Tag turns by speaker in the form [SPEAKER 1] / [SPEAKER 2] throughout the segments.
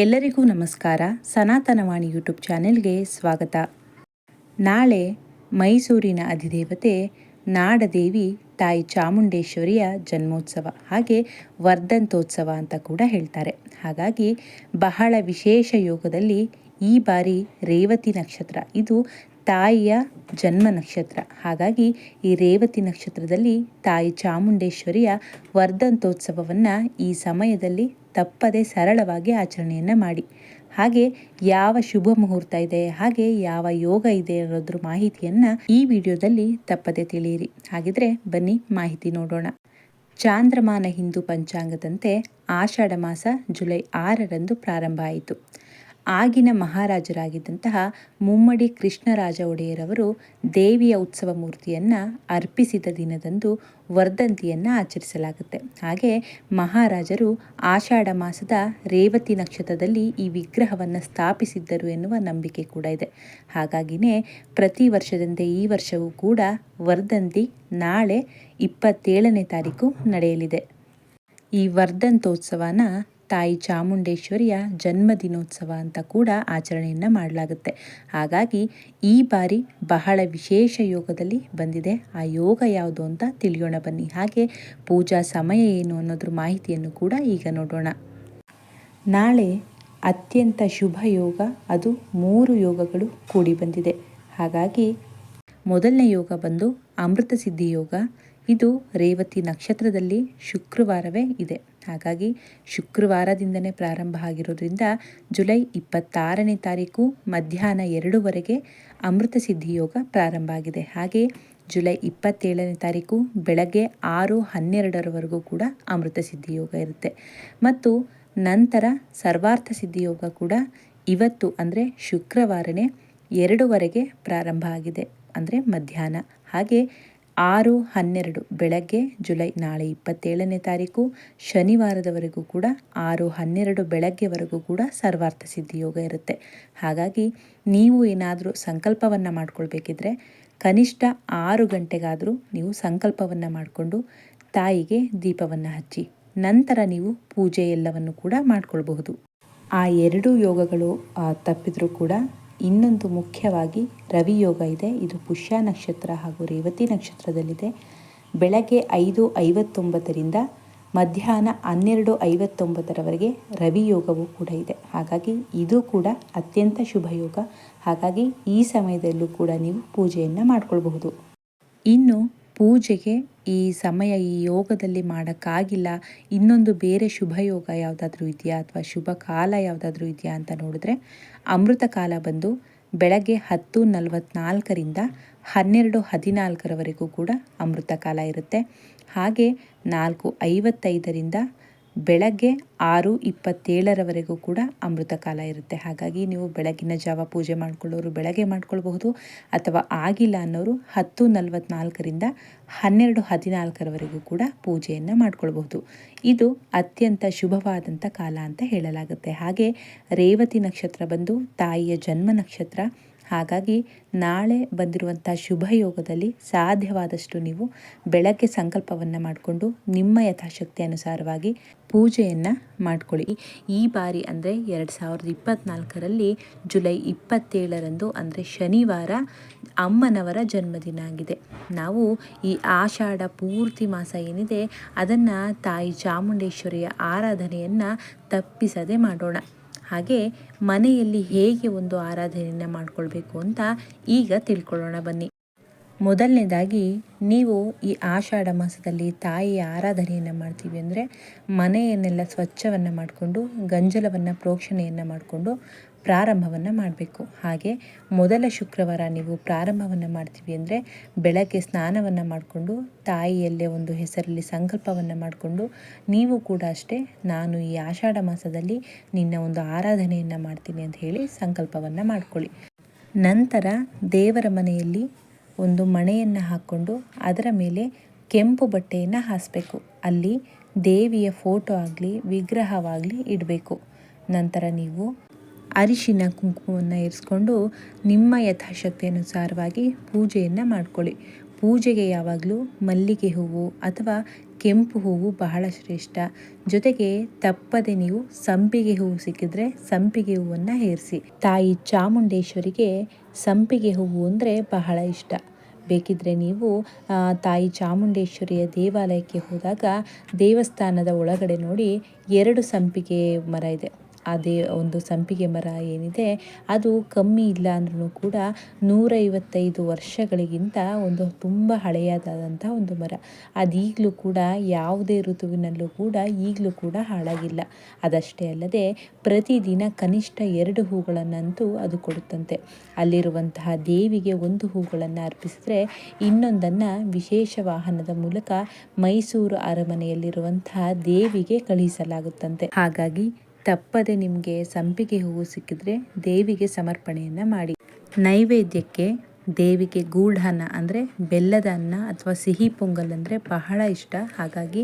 [SPEAKER 1] ಎಲ್ಲರಿಗೂ ನಮಸ್ಕಾರ. ಸನಾತನವಾಣಿ ಯೂಟ್ಯೂಬ್ ಚಾನೆಲ್ಗೆ ಸ್ವಾಗತ. ನಾಳೆ ಮೈಸೂರಿನ ಅಧಿದೇವತೆ ನಾಡದೇವಿ ತಾಯಿ ಚಾಮುಂಡೇಶ್ವರಿಯ ಜನ್ಮೋತ್ಸವ, ಹಾಗೆ ವರ್ಧಂತೋತ್ಸವ ಅಂತ ಕೂಡ ಹೇಳ್ತಾರೆ. ಹಾಗಾಗಿ ಬಹಳ ವಿಶೇಷ ಯೋಗದಲ್ಲಿ ಈ ಬಾರಿ ರೇವತಿ ನಕ್ಷತ್ರ, ಇದು ತಾಯಿಯ ಜನ್ಮ ನಕ್ಷತ್ರ. ಹಾಗಾಗಿ ಈ ರೇವತಿ ನಕ್ಷತ್ರದಲ್ಲಿ ತಾಯಿ ಚಾಮುಂಡೇಶ್ವರಿಯ ವರ್ಧಂತೋತ್ಸವವನ್ನು ಈ ಸಮಯದಲ್ಲಿ ತಪ್ಪದೆ ಸರಳವಾಗಿ ಆಚರಣೆಯನ್ನು ಮಾಡಿ. ಹಾಗೆ ಯಾವ ಶುಭ ಮುಹೂರ್ತ ಇದೆ, ಹಾಗೆ ಯಾವ ಯೋಗ ಇದೆ ಅನ್ನೋದ್ರ ಮಾಹಿತಿಯನ್ನು ಈ ವಿಡಿಯೋದಲ್ಲಿ ತಪ್ಪದೆ ತಿಳಿಯಿರಿ. ಹಾಗಿದ್ರೆ ಬನ್ನಿ ಮಾಹಿತಿ ನೋಡೋಣ. ಚಾಂದ್ರಮಾನ ಹಿಂದೂ ಪಂಚಾಂಗದಂತೆ ಆಷಾಢ ಮಾಸ ಜುಲೈ ಆರರಂದು ಪ್ರಾರಂಭ ಆಯಿತು. ಆಗಿನ ಮಹಾರಾಜರಾಗಿದ್ದಂತಹ ಮುಮ್ಮಡಿ ಕೃಷ್ಣರಾಜ ಒಡೆಯರವರು ದೇವಿಯ ಉತ್ಸವ ಮೂರ್ತಿಯನ್ನು ಅರ್ಪಿಸಿದ ದಿನದಂದು ವರ್ಧಂತಿಯನ್ನು ಆಚರಿಸಲಾಗುತ್ತೆ. ಹಾಗೆ ಮಹಾರಾಜರು ಆಷಾಢ ಮಾಸದ ರೇವತಿ ನಕ್ಷತ್ರದಲ್ಲಿ ಈ ವಿಗ್ರಹವನ್ನು ಸ್ಥಾಪಿಸಿದ್ದರು ಎನ್ನುವ ನಂಬಿಕೆ ಕೂಡ ಇದೆ. ಹಾಗಾಗಿನೇ ಪ್ರತಿ ವರ್ಷದಂತೆ ಈ ವರ್ಷವೂ ಕೂಡ ವರ್ಧಂತಿ ನಾಳೆ ಇಪ್ಪತ್ತೇಳನೇ ತಾರೀಕು ನಡೆಯಲಿದೆ. ಈ ವರ್ಧಂತೋತ್ಸವನ ತಾಯಿ ಚಾಮುಂಡೇಶ್ವರಿಯ ಜನ್ಮದಿನೋತ್ಸವ ಅಂತ ಕೂಡ ಆಚರಣೆಯನ್ನು ಮಾಡಲಾಗುತ್ತೆ. ಹಾಗಾಗಿ ಈ ಬಾರಿ ಬಹಳ ವಿಶೇಷ ಯೋಗದಲ್ಲಿ ಬಂದಿದೆ. ಆ ಯೋಗ ಯಾವುದು ಅಂತ ತಿಳಿಯೋಣ ಬನ್ನಿ. ಹಾಗೆ ಪೂಜಾ ಸಮಯ ಏನು ಅನ್ನೋದ್ರ ಮಾಹಿತಿಯನ್ನು ಕೂಡ ಈಗ ನೋಡೋಣ. ನಾಳೆ ಅತ್ಯಂತ ಶುಭ ಯೋಗ. ಅದು ಮೂರು ಯೋಗಗಳು ಕೂಡಿ ಬಂದಿದೆ. ಹಾಗಾಗಿ ಮೊದಲನೇ ಯೋಗ ಬಂದು ಅಮೃತ ಸಿದ್ಧಿ ಯೋಗ ಇದು ರೇವತಿ ನಕ್ಷತ್ರದಲ್ಲಿ ಶುಕ್ರವಾರವೇ ಇದೆ. ಹಾಗಾಗಿ ಶುಕ್ರವಾರದಿಂದನೇ ಪ್ರಾರಂಭ ಆಗಿರೋದ್ರಿಂದ ಜುಲೈ ಇಪ್ಪತ್ತಾರನೇ ತಾರೀಕು ಮಧ್ಯಾಹ್ನ ಎರಡೂವರೆಗೆ ಅಮೃತ ಸಿದ್ಧಿ ಯೋಗ ಪ್ರಾರಂಭ ಆಗಿದೆ. ಹಾಗೆ ಜುಲೈ ಇಪ್ಪತ್ತೇಳನೇ ತಾರೀಕು ಬೆಳಗ್ಗೆ ಆರು ಹನ್ನೆರಡರವರೆಗೂ ಕೂಡ ಅಮೃತ ಸಿದ್ಧಿ ಯೋಗ ಇರುತ್ತೆ. ಮತ್ತು ನಂತರ ಸರ್ವಾರ್ಥ ಸಿದ್ಧಿ ಯೋಗ ಕೂಡ ಇವತ್ತು ಅಂದರೆ ಶುಕ್ರವಾರನೇ ಎರಡೂವರೆಗೆ ಪ್ರಾರಂಭ ಆಗಿದೆ ಅಂದರೆ ಮಧ್ಯಾಹ್ನ. ಹಾಗೆ ಆರು ಹನ್ನೆರಡು ಬೆಳಗ್ಗೆ ಜುಲೈ ನಾಳೆ ಇಪ್ಪತ್ತೇಳನೇ ತಾರೀಕು ಶನಿವಾರದವರೆಗೂ ಕೂಡ ಆರು ಹನ್ನೆರಡು ಬೆಳಗ್ಗೆವರೆಗೂ ಕೂಡ ಸರ್ವಾರ್ಥ ಸಿದ್ಧಿ ಯೋಗ ಇರುತ್ತೆ. ಹಾಗಾಗಿ ನೀವು ಏನಾದರೂ ಸಂಕಲ್ಪವನ್ನು ಮಾಡ್ಕೊಳ್ಬೇಕಿದ್ರೆ ಕನಿಷ್ಠ ಆರು ಗಂಟೆಗಾದರೂ ನೀವು ಸಂಕಲ್ಪವನ್ನು ಮಾಡಿಕೊಂಡು ತಾಯಿಗೆ ದೀಪವನ್ನು ಹಚ್ಚಿ, ನಂತರ ನೀವು ಪೂಜೆ ಎಲ್ಲವನ್ನು ಕೂಡ ಮಾಡಿಕೊಳ್ಬಹುದು. ಆ ಎರಡು ಯೋಗಗಳು ತಪ್ಪಿದರೂ ಕೂಡ ಇನ್ನೊಂದು ಮುಖ್ಯವಾಗಿ ರವಿಯೋಗ ಇದೆ. ಇದು ಪುಷ್ಯ ನಕ್ಷತ್ರ ಹಾಗೂ ರೇವತಿ ನಕ್ಷತ್ರದಲ್ಲಿದೆ. ಬೆಳಗ್ಗೆ ಐದು ಐವತ್ತೊಂಬತ್ತರಿಂದ ಮಧ್ಯಾಹ್ನ ಹನ್ನೆರಡು ಐವತ್ತೊಂಬತ್ತರವರೆಗೆ ರವಿಯೋಗವು ಕೂಡ ಇದೆ. ಹಾಗಾಗಿ ಇದು ಕೂಡ ಅತ್ಯಂತ ಶುಭ ಯೋಗ. ಹಾಗಾಗಿ ಈ ಸಮಯದಲ್ಲೂ ಕೂಡ ನೀವು ಪೂಜೆಯನ್ನು ಮಾಡಿಕೊಳ್ಬಹುದು. ಇನ್ನು ಪೂಜೆಗೆ ಈ ಸಮಯ ಈ ಯೋಗದಲ್ಲಿ ಮಾಡೋಕ್ಕಾಗಿಲ್ಲ. ಇನ್ನೊಂದು ಬೇರೆ ಶುಭ ಯೋಗ ಯಾವುದಾದ್ರೂ ಇದೆಯಾ? ಅಥವಾ ಶುಭ ಕಾಲ ಯಾವುದಾದ್ರೂ ಇದೆಯಾ ಅಂತ ನೋಡಿದ್ರೆ ಅಮೃತ ಕಾಲ ಬಂದು ಬೆಳಗ್ಗೆ ಹತ್ತು ನಲವತ್ನಾಲ್ಕರಿಂದ ಹನ್ನೆರಡು ಹದಿನಾಲ್ಕರವರೆಗೂ ಕೂಡ ಅಮೃತ ಕಾಲ ಇರುತ್ತೆ. ಹಾಗೆ ನಾಲ್ಕು ಐವತ್ತೈದರಿಂದ ಬೆಳಗ್ಗೆ ಆರು ಇಪ್ಪತ್ತೇಳರವರೆಗೂ ಕೂಡ ಅಮೃತ ಕಾಲ ಇರುತ್ತೆ. ಹಾಗಾಗಿ ನೀವು ಬೆಳಗಿನ ಜಾವ ಪೂಜೆ ಮಾಡ್ಕೊಳ್ಳೋರು ಬೆಳಗ್ಗೆ ಮಾಡ್ಕೊಳ್ಬಹುದು ಅಥವಾ ಆಗಿಲ್ಲ ಅನ್ನೋರು ಹತ್ತು ನಲವತ್ನಾಲ್ಕರಿಂದ ಹನ್ನೆರಡು ಹದಿನಾಲ್ಕರವರೆಗೂ ಕೂಡ ಪೂಜೆಯನ್ನು ಮಾಡ್ಕೊಳ್ಬಹುದು. ಇದು ಅತ್ಯಂತ ಶುಭವಾದಂಥ ಕಾಲ ಅಂತ ಹೇಳಲಾಗುತ್ತೆ. ಹಾಗೆ ರೇವತಿ ನಕ್ಷತ್ರ ಬಂದು ತಾಯಿಯ ಜನ್ಮ ನಕ್ಷತ್ರ ಹಾಗಾಗಿ ನಾಳೆ ಬಂದಿರುವಂಥ ಶುಭ ಯೋಗದಲ್ಲಿ ಸಾಧ್ಯವಾದಷ್ಟು ನೀವು ಬೆಳಗ್ಗೆ ಸಂಕಲ್ಪವನ್ನು ಮಾಡಿಕೊಂಡು ನಿಮ್ಮ ಯಥಾಶಕ್ತಿ ಅನುಸಾರವಾಗಿ ಪೂಜೆಯನ್ನು ಮಾಡ್ಕೊಳ್ಳಿ. ಈ ಬಾರಿ ಅಂದರೆ ಎರಡು ಸಾವಿರದ ಇಪ್ಪತ್ತ್ನಾಲ್ಕರಲ್ಲಿ ಜುಲೈ ಇಪ್ಪತ್ತೇಳರಂದು ಅಂದರೆ ಶನಿವಾರ ಅಮ್ಮನವರ ಜನ್ಮದಿನ ಆಗಿದೆ. ನಾವು ಈ ಆಷಾಢ ಪೂರ್ತಿ ಮಾಸ ಏನಿದೆ ಅದನ್ನು ತಾಯಿ ಚಾಮುಂಡೇಶ್ವರಿಯ ಆರಾಧನೆಯನ್ನು ತಪ್ಪಿಸದೆ ಮಾಡೋಣ. ಹಾಗೆ ಮನೆಯಲ್ಲಿ ಹೇಗೆ ಒಂದು ಆರಾಧನೆಯನ್ನು ಮಾಡಿಕೊಳ್ಬೇಕು ಅಂತ ಈಗ ತಿಳ್ಕೊಳ್ಳೋಣ ಬನ್ನಿ. ಮೊದಲನೇದಾಗಿ ನೀವು ಈ ಆಷಾಢ ಮಾಸದಲ್ಲಿ ತಾಯಿಯ ಆರಾಧನೆಯನ್ನು ಮಾಡ್ತೀವಿ ಅಂದರೆ ಮನೆಯನ್ನೆಲ್ಲ ಸ್ವಚ್ಛವನ್ನು ಮಾಡಿಕೊಂಡು, ಗಂಜಲವನ್ನು ಪ್ರೋಕ್ಷಣೆಯನ್ನು ಮಾಡಿಕೊಂಡು ಪ್ರಾರಂಭವನ್ನು ಮಾಡಬೇಕು. ಹಾಗೆ ಮೊದಲ ಶುಕ್ರವಾರ ನೀವು ಪ್ರಾರಂಭವನ್ನು ಮಾಡ್ತೀವಿ ಅಂದರೆ ಬೆಳಗ್ಗೆ ಸ್ನಾನವನ್ನು ಮಾಡಿಕೊಂಡು, ತಾಯಿಯಲ್ಲೇ ಒಂದು ಹೆಸರಲ್ಲಿ ಸಂಕಲ್ಪವನ್ನು ಮಾಡಿಕೊಂಡು, ನೀವು ಕೂಡ ಅಷ್ಟೇ ನಾನು ಈ ಆಷಾಢ ಮಾಸದಲ್ಲಿ ನಿನ್ನ ಒಂದು ಆರಾಧನೆಯನ್ನು ಮಾಡ್ತೀನಿ ಅಂತ ಹೇಳಿ ಸಂಕಲ್ಪವನ್ನು ಮಾಡ್ಕೊಳ್ಳಿ. ನಂತರ ದೇವರ ಮನೆಯಲ್ಲಿ ಒಂದು ಮಣೆಯನ್ನು ಹಾಕ್ಕೊಂಡು ಅದರ ಮೇಲೆ ಕೆಂಪು ಬಟ್ಟೆಯನ್ನು ಹಾಸಬೇಕು. ಅಲ್ಲಿ ದೇವಿಯ ಫೋಟೋ ಆಗಲಿ, ವಿಗ್ರಹವಾಗಲಿ ಇಡಬೇಕು. ನಂತರ ನೀವು ಅರಿಶಿನ ಕುಂಕುಮವನ್ನು ಇರಿಸ್ಕೊಂಡು ನಿಮ್ಮ ಯಥಾಶಕ್ತಿ ಅನುಸಾರವಾಗಿ ಪೂಜೆಯನ್ನು ಮಾಡ್ಕೊಳ್ಳಿ. ಪೂಜೆಗೆ ಯಾವಾಗಲೂ ಮಲ್ಲಿಗೆ ಹೂವು ಅಥವಾ ಕೆಂಪು ಹೂವು ಬಹಳ ಶ್ರೇಷ್ಠ. ಜೊತೆಗೆ ತಪ್ಪದೆ ನೀವು ಸಂಪಿಗೆ ಹೂವು ಸಿಕ್ಕಿದ್ರೆ ಸಂಪಿಗೆ ಹೂವನ್ನು ಹೇರಿಸಿ ತಾಯಿ ಚಾಮುಂಡೇಶ್ವರಿಗೆ ಸಂಪಿಗೆ ಹೂವು ಅಂದರೆ ಬಹಳ ಇಷ್ಟ. ಬೇಕಿದ್ರೆ ನೀವು ತಾಯಿ ಚಾಮುಂಡೇಶ್ವರಿಯ ದೇವಾಲಯಕ್ಕೆ ಹೋದಾಗ ದೇವಸ್ಥಾನದ ಒಳಗಡೆ ನೋಡಿ ಎರಡು ಸಂಪಿಗೆ ಮರ ಇದೆ. ಅದೇ ಒಂದು ಸಂಪಿಗೆ ಮರ ಏನಿದೆ, ಅದು ಕಮ್ಮಿ ಇಲ್ಲ ಅಂದ್ರೂ ಕೂಡ ನೂರೈವತ್ತೈದು ವರ್ಷಗಳಿಗಿಂತ ಒಂದು ತುಂಬ ಹಳೆಯದಾದಂಥ ಒಂದು ಮರ. ಅದೀಗಲೂ ಕೂಡ ಯಾವುದೇ ಋತುವಿನಲ್ಲೂ ಕೂಡ ಈಗಲೂ ಕೂಡ ಹಾಳಾಗಿಲ್ಲ. ಅದಷ್ಟೇ ಅಲ್ಲದೆ ಪ್ರತಿದಿನ ಕನಿಷ್ಠ ಎರಡು ಹೂಗಳನ್ನಂತೂ ಅದು ಕೊಡುತ್ತಂತೆ. ಅಲ್ಲಿರುವಂತಹ ದೇವಿಗೆ ಒಂದು ಹೂಗಳನ್ನು ಅರ್ಪಿಸಿದ್ರೆ ಇನ್ನೊಂದನ್ನು ವಿಶೇಷ ವಾಹನದ ಮೂಲಕ ಮೈಸೂರು ಅರಮನೆಯಲ್ಲಿರುವಂತಹ ದೇವಿಗೆ ಕಳುಹಿಸಲಾಗುತ್ತಂತೆ. ಹಾಗಾಗಿ ತಪ್ಪದೆ ನಿಮಗೆ ಸಂಪಿಗೆ ಹೂವು ಸಿಕ್ಕಿದ್ರೆ ದೇವಿಗೆ ಸಮರ್ಪಣೆಯನ್ನು ಮಾಡಿ. ನೈವೇದ್ಯಕ್ಕೆ ದೇವಿಗೆ ಗೂಢಾನ್ನ ಅಂದರೆ ಬೆಲ್ಲದ ಅನ್ನ ಅಥವಾ ಸಿಹಿ ಪೊಂಗಲ್ ಅಂದರೆ ಬಹಳ ಇಷ್ಟ. ಹಾಗಾಗಿ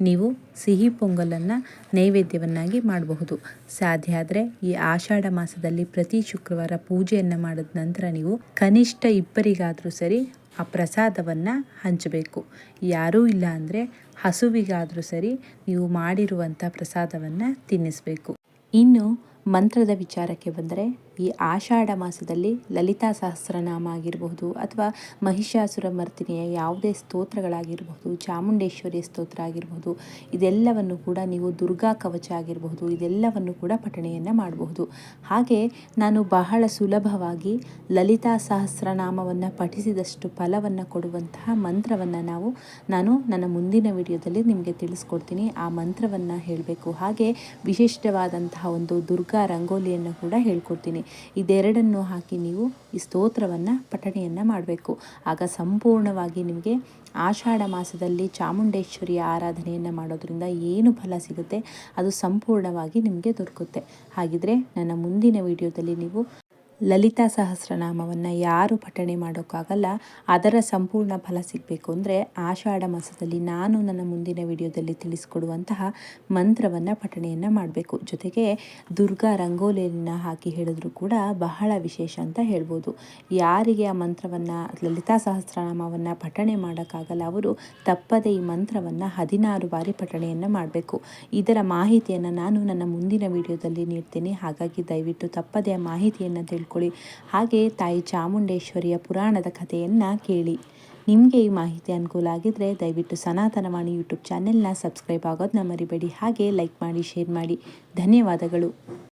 [SPEAKER 1] ನೀವು ಸಿಹಿ ಪೊಂಗಲನ್ನು ನೈವೇದ್ಯವನ್ನಾಗಿ ಮಾಡಬಹುದು. ಸಾಧ್ಯ ಆದರೆ ಈ ಆಷಾಢ ಮಾಸದಲ್ಲಿ ಪ್ರತಿ ಶುಕ್ರವಾರ ಪೂಜೆಯನ್ನು ಮಾಡಿದ ನಂತರ ನೀವು ಕನಿಷ್ಠ ಇಬ್ಬರಿಗಾದರೂ ಸರಿ ಆ ಪ್ರಸಾದವನ್ನು ಹಂಚಬೇಕು. ಯಾರೂ ಇಲ್ಲ ಅಂದರೆ ಹಸುವಿಗಾದರೂ ಸರಿ ನೀವು ಮಾಡಿರುವಂಥ ಪ್ರಸಾದವನ್ನು ತಿನ್ನಿಸಬೇಕು. ಇನ್ನು ಮಂತ್ರದ ವಿಚಾರಕ್ಕೆ ಬಂದರೆ ಈ ಆಷಾಢ ಮಾಸದಲ್ಲಿ ಲಲಿತಾ ಸಹಸ್ರನಾಮ ಆಗಿರಬಹುದು ಅಥವಾ ಮಹಿಷಾಸುರ ಮರ್ತಿನಿಯ ಯಾವುದೇ ಸ್ತೋತ್ರಗಳಾಗಿರಬಹುದು ಚಾಮುಂಡೇಶ್ವರಿ ಸ್ತೋತ್ರ ಆಗಿರಬಹುದು, ಇದೆಲ್ಲವನ್ನು ಕೂಡ ನೀವು ದುರ್ಗಾ ಕವಚ ಆಗಿರಬಹುದು, ಇದೆಲ್ಲವನ್ನು ಕೂಡ ಪಠಣೆಯನ್ನು ಮಾಡಬಹುದು. ಹಾಗೆ ನಾನು ಬಹಳ ಸುಲಭವಾಗಿ ಲಲಿತಾ ಸಹಸ್ರನಾಮವನ್ನು ಪಠಿಸಿದಷ್ಟು ಫಲವನ್ನು ಕೊಡುವಂತಹ ಮಂತ್ರವನ್ನು ನಾವು, ನಾನು ನನ್ನ ಮುಂದಿನ ವಿಡಿಯೋದಲ್ಲಿ ನಿಮಗೆ ತಿಳಿಸ್ಕೊಡ್ತೀನಿ. ಆ ಮಂತ್ರವನ್ನು ಹೇಳಬೇಕು. ಹಾಗೆ ವಿಶಿಷ್ಟವಾದಂತಹ ಒಂದು ದುರ್ಗಾ ರಂಗೋಲಿಯನ್ನು ಕೂಡ ಹೇಳ್ಕೊಡ್ತೀನಿ. ಇದೆರಡನ್ನು ಹಾಕಿ ನೀವು ಈ ಸ್ತೋತ್ರವನ್ನು ಪಠಣೆಯನ್ನು ಮಾಡಬೇಕು. ಆಗ ಸಂಪೂರ್ಣವಾಗಿ ನಿಮಗೆ ಆಷಾಢ ಮಾಸದಲ್ಲಿ ಚಾಮುಂಡೇಶ್ವರಿಯ ಆರಾಧನೆಯನ್ನು ಮಾಡೋದ್ರಿಂದ ಏನು ಫಲ ಸಿಗುತ್ತೆ ಅದು ಸಂಪೂರ್ಣವಾಗಿ ನಿಮಗೆ ದೊರಕುತ್ತೆ. ಹಾಗಿದ್ರೆ ನನ್ನ ಮುಂದಿನ ವಿಡಿಯೋದಲ್ಲಿ ನೀವು ಲಲಿತಾ ಸಹಸ್ರನಾಮವನ್ನು ಯಾರು ಪಠಣೆ ಮಾಡೋಕ್ಕಾಗಲ್ಲ, ಅದರ ಸಂಪೂರ್ಣ ಫಲ ಸಿಗಬೇಕು ಅಂದರೆ ಆಷಾಢ ಮಾಸದಲ್ಲಿ ನಾನು ನನ್ನ ಮುಂದಿನ ವಿಡಿಯೋದಲ್ಲಿ ತಿಳಿಸಿಕೊಡುವಂತಹ ಮಂತ್ರವನ್ನು ಪಠಣೆಯನ್ನು ಮಾಡಬೇಕು. ಜೊತೆಗೆ ದುರ್ಗಾ ರಂಗೋಲಿಯನ್ನು ಹಾಕಿ ಹೇಳಿದ್ರು ಕೂಡ ಬಹಳ ವಿಶೇಷ ಅಂತ ಹೇಳ್ಬೋದು. ಯಾರಿಗೆ ಆ ಮಂತ್ರವನ್ನು, ಲಲಿತಾ ಸಹಸ್ರನಾಮವನ್ನು ಪಠಣೆ ಮಾಡೋಕ್ಕಾಗಲ್ಲ, ಅವರು ತಪ್ಪದೆ ಈ ಮಂತ್ರವನ್ನು ಹದಿನಾರು ಬಾರಿ ಪಠಣೆಯನ್ನು ಮಾಡಬೇಕು. ಇದರ ಮಾಹಿತಿಯನ್ನು ನಾನು ನನ್ನ ಮುಂದಿನ ವಿಡಿಯೋದಲ್ಲಿ ನೀಡ್ತೀನಿ. ಹಾಗಾಗಿ ದಯವಿಟ್ಟು ತಪ್ಪದೇ ಆ ಮಾಹಿತಿಯನ್ನು ತಿಳ್ಕೊಂಡು ತಿಳ್ಕೊಳ್ಳಿ ಹಾಗೆ ತಾಯಿ ಚಾಮುಂಡೇಶ್ವರಿಯ ಪುರಾಣದ ಕಥೆಯನ್ನು ಕೇಳಿ. ನಿಮಗೆ ಈ ಮಾಹಿತಿ ಅನುಕೂಲ ಆಗಿದ್ದರೆ ದಯವಿಟ್ಟು ಸನಾತನವಾಣಿ ಯೂಟ್ಯೂಬ್ ಚಾನೆಲ್ನ ಸಬ್ಸ್ಕ್ರೈಬ್ ಆಗೋದನ್ನ ಮರಿಬೇಡಿ. ಹಾಗೆ ಲೈಕ್ ಮಾಡಿ, ಶೇರ್ ಮಾಡಿ. ಧನ್ಯವಾದಗಳು.